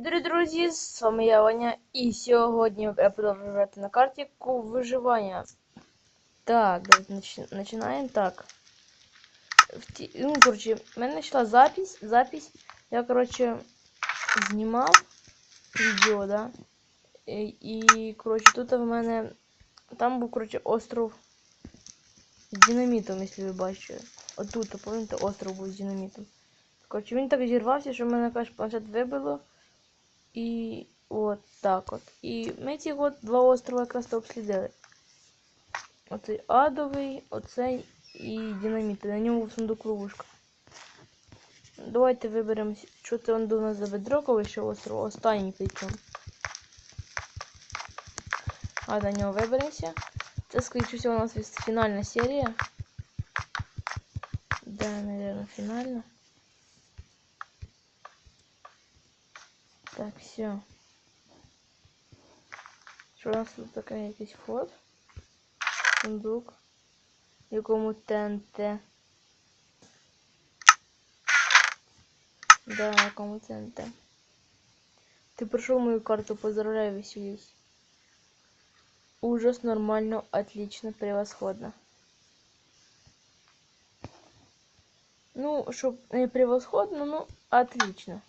Дорогі друзі, з вами я Ваня, і сьогодні я продовжую грати на карті ку виживання. Так, починаємо. Так. В ті- Ну, коротше, в мене йшла запись, запись. Я, коротше, знімав відео, да? І, і коротше, тут в мене. Там був, коротше, остров з динамітом, якщо ви бачите. Отут, пам'ятаєте, остров був з динамітом. Коротше, він так зірвався, що в мене каже, планшет вибило. І от так от. І ми ці от два острова якраз то обслідили. Оцей адовий, оцей і динаміт. На ньому був сундук ловушка. Давайте виберемо, що це он до нас за бедроковий ще остров, останній причому. А до нього виберемося. Це, скоріше всього, у нас фінальна серія. Да, наверное, фінальна. Так, все. Що у нас тут така якийсь вход? Сундук. Якому ТНТ. Да, якому ТНТ. Ти пройшов мою карту, поздравляю, веселись. Ужас, нормально, отлично, превосходно. Ну, чтоб не превосходно, ну, отлично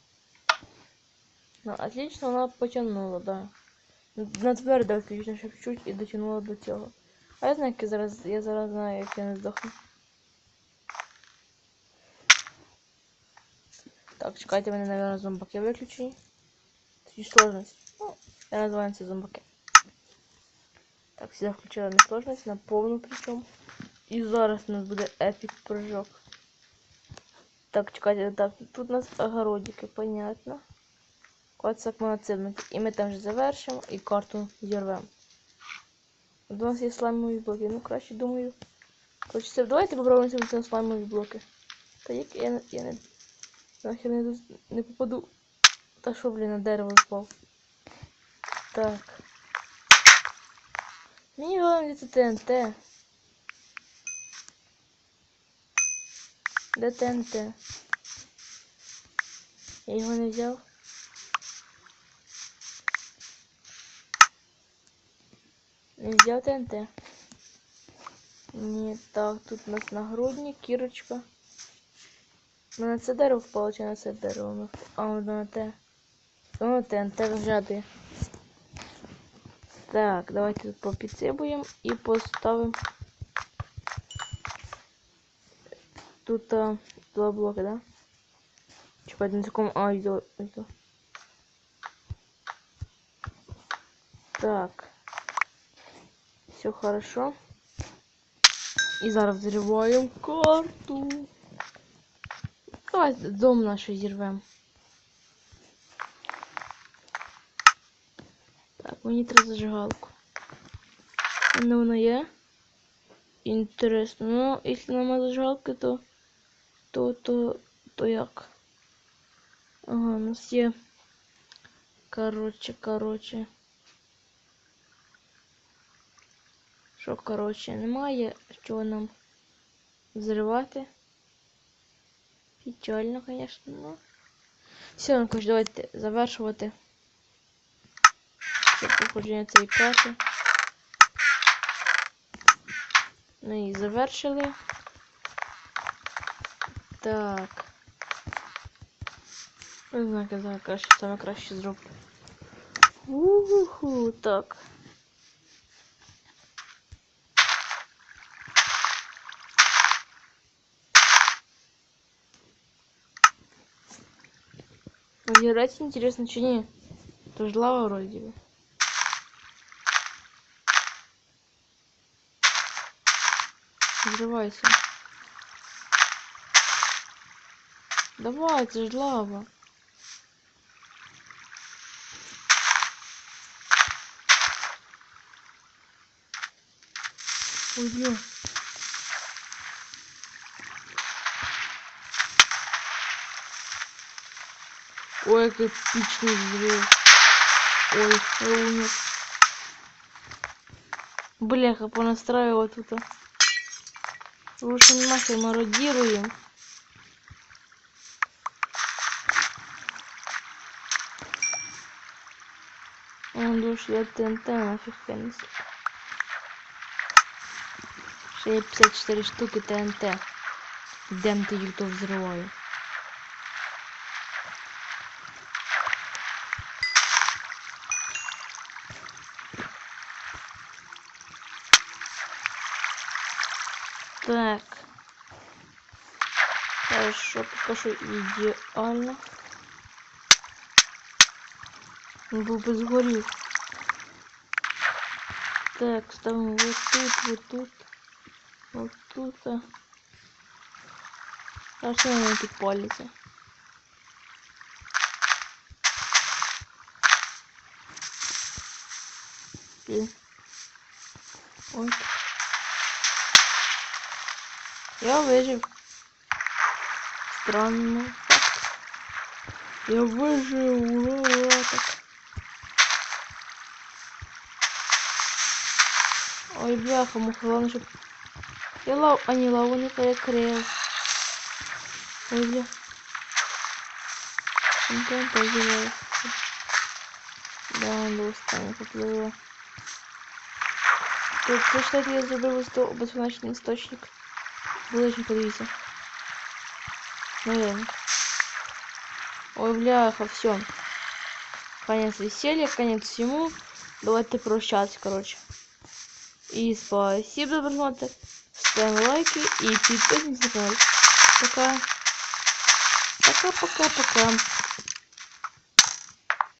Ну, отлично вона потягнула, да. На твердо отлично, щоб чуть і дотягнула до цього. А я знаю, як я зараз, я зараз знаю, як я не здохну. Так, чекайте, мене, наверное, зомбаки виключені. Тоді сложність. Ну, я називаю це зомбаки. Так, сюди включила на сложність, на повну причому. І зараз у нас буде епік прыжок. Так, чекайте, так, тут у нас огородики, понятно. Коцак моноцидник. І ми там же завершимо і карту зірвемо. У нас є слаймові блоки. Ну краще думаю. Короче, це давайте попробуємо на слаймові блоки. Та як я, я не. Нахер не, не попаду. Та що, блін, на дерево впав. Так. Мені головне це ТНТ. Де ТНТ? Я його не взяв. Не взяв ТНТ. Ні, так, тут у нас нагрудник, кірочка. Ну, на це дерево впало, чи на це дерево? воно? А, воно на те. Воно ТНТ вжати. Так, давайте тут попідсибуємо і поставимо. Тут а, два блоки, да? Чекайте, на такому. А, йду, йду. Так. Все хорошо. І зараз взриваємо карту. Давайте дом наш зірвемо. Так, мені треба зажигалку. Мене вона є. Інтересно. Ну, якщо немає зажигалки, то... То, то, то як? Ага, у нас є. Короче, короче. Що, коротше, немає чого нам взривати. Печально, звісно, ну. Все, ну, коротше, давайте завершувати. Це походження цієї карти. Ну і завершили. Так. Не знаю, зараз краще, саме краще зроблю. Уху, так. Играть интересно, что не? Тоже лава вроде бы. Взрывайся. Давай, это же лава. Ой, Ой, как эпичный взрыв. Ой, я умер. Бляха, понастраивала тут. Лучше нахер мародируем. Он душ, я ТНТ нафиг є 54 штуки ТНТ. Йдем ти ютуб взриваю. Так. Хорошо, пока что идеально. Он был бы сгорел. Так, ставим вот тут, вот тут, вот тут. а. А что они тут палится? Блин. Я выжил. Странно. Я выжил, ура, ура, так. Ой, бляха, муха, главное, чтоб... Я лав... А, не, лаву не перекрыл. Ой, бля. Он там подевался. Да, он был станет, поплыло. Тут, что я забыл, что безконечный источник? Было очень подвися. Наверное. Ой, бляха, все. Конец веселья, конец всему. Давайте прощаться, короче. И спасибо за просмотр. Ставим лайки и подписывайтесь на канал. Пока. Пока-пока-пока.